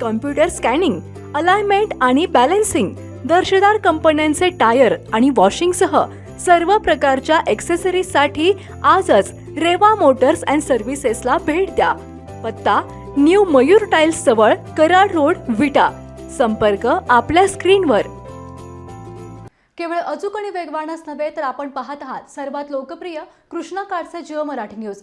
Computer scanning alignment आणि balancing दर्जेदार कंपन्यांचे टायर आणि वॉशिंगसह सर्व प्रकारच्या एक्सेसरीजसाठी आजच रेवा मोटर्स अँड सर्व्हिसेसला भेट द्या. पत्ता न्यू मयूर टाइल्स जवळ कराड रोड विटा. संपर्क आपल्या स्क्रीनवर केवळ अचूक आणि वेगवानच नव्हे तर आपण पाहत आहात सर्वात लोकप्रिय कृष्णा काडचे Jio Marathi news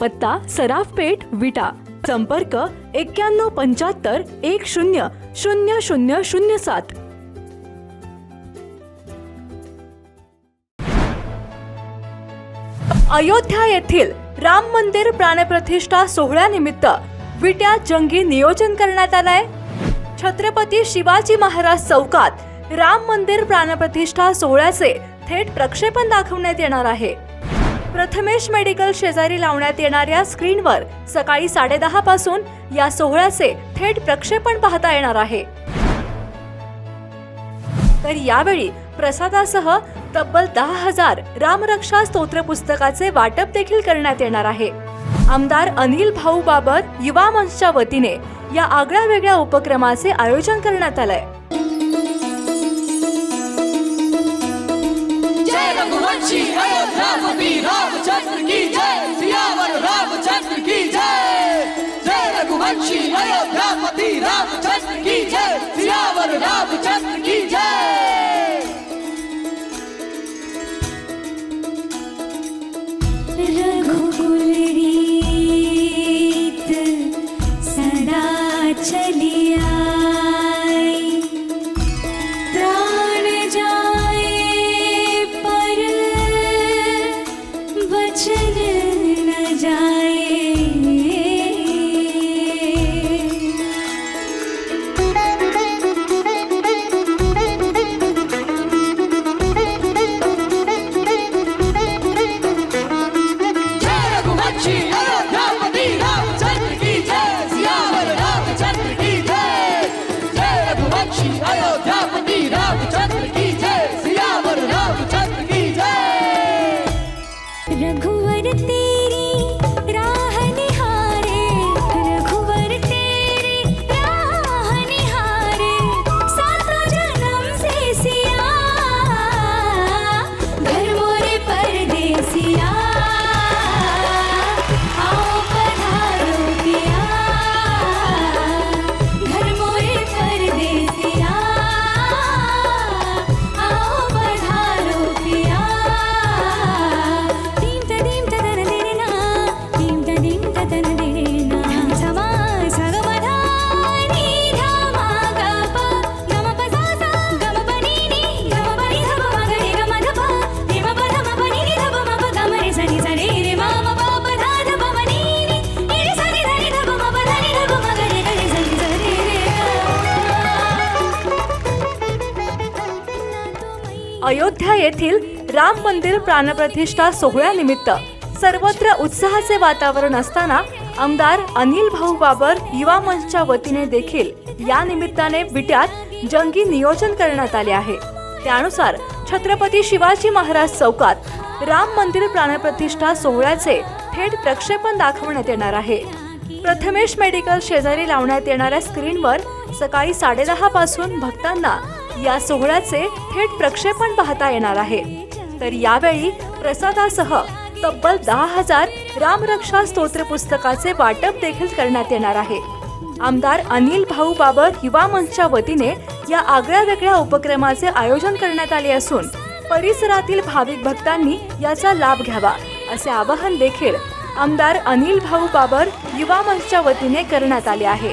पत्ता सराफ पेठ विटा. संपर्क एक्क्याण्णव पंच्याहत्तर एक शून्य शून्य शून्य शून्य सात. अयोध्या येथील राम मंदिर प्राणप्रतिष्ठा सोहळ्यानिमित्त विट्या जंगी नियोजन करण्यात आलंय. छत्रपती शिवाजी महाराज चौकात राम मंदिर प्राणप्रतिष्ठा सोहळ्याचे थेट प्रक्षेपण दाखवण्यात येणार आहे. प्रथमेश मेडिकल शेजारी लावण्यात येणाऱ्या स्क्रीनवर सकाळी साडेदहा पासून या सोहळ्याचे थेट प्रक्षेपण पाहता येणार आहे. तर यावेळी प्रसादासह तब्बल दहा हजार रामरक्षा स्तोत्र पुस्तकाचे वाटप देखील करण्यात येणार आहे. आमदार अनिल भाऊ बाबर युवा मंचच्या वतीने या आगळ्या वेगळ्या उपक्रमाचे आयोजन करण्यात आलंय. Marching, o will never. Ayodhya येथील राम मंदिर प्राणप्रतिष्ठा सोहळ्यानिमित्त सर्वत्र उत्साहाचे वातावरण असताना आमदार अनिल भाऊ बाबर युवा मंचच्या वतीने देखील या निमित्ताने विट्यात जंगी नियोजन करण्यात आले आहे. त्यानुसार छत्रपती शिवाजी महाराज चौकात राम मंदिर प्राणप्रतिष्ठा सोहळ्याचे थेट प्रक्षेपण दाखवण्यात येणार आहे. प्रथमेश मेडिकल शेजारी लावण्यात येणाऱ्या स्क्रीनवर सकाळी साडेदहा पासून भक्तांना या सोहळ्याचे थेट प्रक्षेपण पाहता येणार आहे. तर यावेळी प्रसादासह तब्बल दहा हजार रामरक्षा स्तोत्र पुस्तकाचे वाटप देखील करण्यात येणार आहे. आमदार अनिल भाऊ बाबर युवा मंचच्या वतीने या आगळ्या वेगळ्या उपक्रमाचे आयोजन करण्यात आले असून परिसरातील भाविक भक्तांनी याचा लाभ घ्यावा असे आवाहन देखील आमदार अनिल भाऊ बाबर युवा मंचच्या वतीने करण्यात आले आहे.